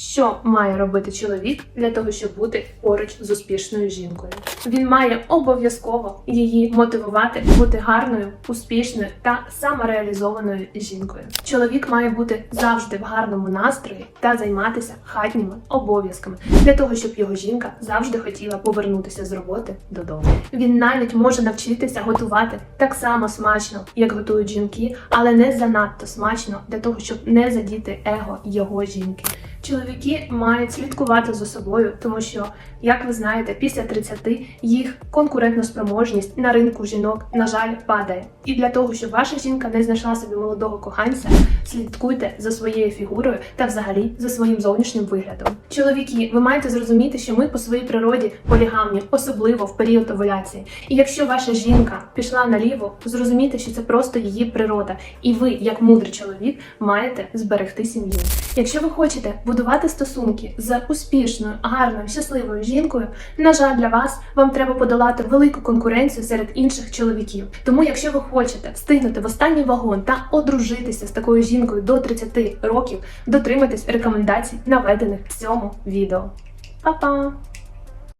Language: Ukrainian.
Що має робити чоловік для того, щоб бути поруч з успішною жінкою? Він має обов'язково її мотивувати бути гарною, успішною та самореалізованою жінкою. Чоловік має бути завжди в гарному настрої та займатися хатніми обов'язками для того, щоб його жінка завжди хотіла повернутися з роботи додому. Він навіть може навчитися готувати так само смачно, як готують жінки, але не занадто смачно для того, щоб не задіти его його жінки. Чоловіки мають слідкувати за собою, тому що, як ви знаєте, після 30 їх конкурентноспроможність на ринку жінок, на жаль, падає. І для того, щоб ваша жінка не знайшла собі молодого коханця, слідкуйте за своєю фігурою та взагалі за своїм зовнішнім виглядом. Чоловіки, ви маєте зрозуміти, що ми по своїй природі полігамні, особливо в період овуляції. І якщо ваша жінка пішла наліво, зрозумійте, що це просто її природа, і ви, як мудрий чоловік, маєте зберегти сім'ю. Якщо ви хочете будувати стосунки з успішною, гарною, щасливою жінкою, на жаль, для вас вам треба подолати велику конкуренцію серед інших чоловіків. Тому, якщо ви хочете встигнути в останній вагон та одружитися з такою жінкою до 30 років, дотримайтесь рекомендацій, наведених в цьому відео. Па-па!